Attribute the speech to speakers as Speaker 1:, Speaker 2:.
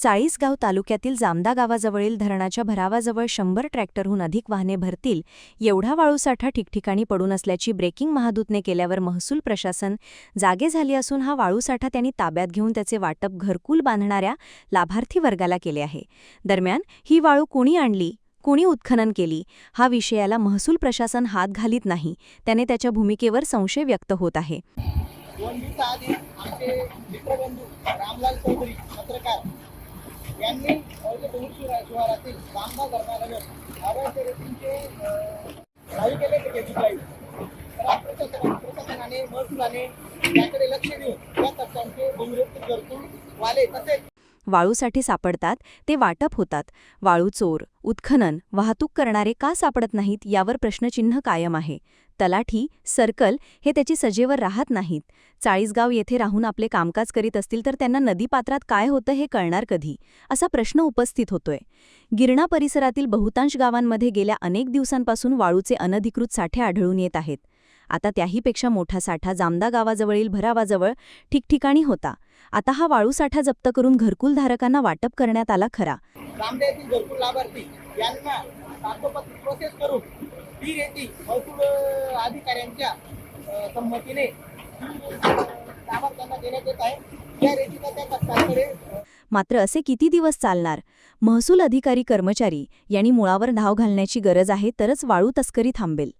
Speaker 1: चाळीसगाव तालुक्यातील जामदा गावाजवळील धरणाच्या भरावाजवळ शंभर ट्रॅक्टरहून अधिक वाहने भरतील. एवढा वाळूसाठा ठिकठिकाणी पडून असल्याची ब्रेकिंग महादूतने केल्यावर महसूल प्रशासन जागे झाली असून हा वाळूसाठा त्यांनी ताब्यात घेऊन त्याचे वाटप घरकुल बांधणाऱ्या लाभार्थी वर्गाला केले आहे. दरम्यान ही वाळू कोणी आणली? कोणी उत्खनन केली? हा विषयाला महसूल प्रशासन हात घालीत नाही. त्याने त्याच्या भूमिकेवर संशय व्यक्त होत आहे.
Speaker 2: दोन दिवसाआधी आमचे मित्रबंधू रामलाल चौधरी पत्रकार. यांनी औरंगाबाद शिवार शिवारातील रामबा धरणालगत अवैध काही केले ते त्याची काही तर प्रशासनाने महसुलाने त्याकडे लक्ष देऊन या तत्वांचे बहुरेखित घरकुल वाले तसेच
Speaker 1: वाळूसाठी सापडतात ते वाटप होतात. वाळू चोर उत्खनन वाहतूक करणारे का सापडत नाहीत यावर प्रश्नचिन्ह कायम आहे. तलाठी सर्कल हे त्याची सजेवर राहत नाहीत. चाळीसगाव येथे राहून आपले कामकाज करीत असतील तर त्यांना नदीपात्रात काय होतं हे कळणार कधी? असा प्रश्न उपस्थित होतोय. गिरणा परिसरातील बहुतांश गावांमध्ये गेल्या अनेक दिवसांपासून वाळूचे अनधिकृत साठे आढळून येत आहेत. आता त्याहीपेक्षा मोठा साठा जामदा गावाजवळील भरावाजवळ ठिकठिकाणी होता. आता हा वाळू साठा जप्त करून घरकुलधारकांना वाटप करण्यात आला खरा.
Speaker 2: रामदे येथील घरकुल लाभार्थी यांना कागदोपत्र प्रोसेस करून ही रेती महसूल अं, अधिकाऱ्यांच्या अं, संमतीने रेती, अं, लाभार्थ्यांना देण्यात येत आहे. या रेतीचा त्या कष्टाकडे
Speaker 1: मात्र असे किती दिवस चालणार? महसूल अधिकारी कर्मचारी यांनी मुळावर धाव घालण्याची गरज आहे तरच वाळू तस्करी थांबेल.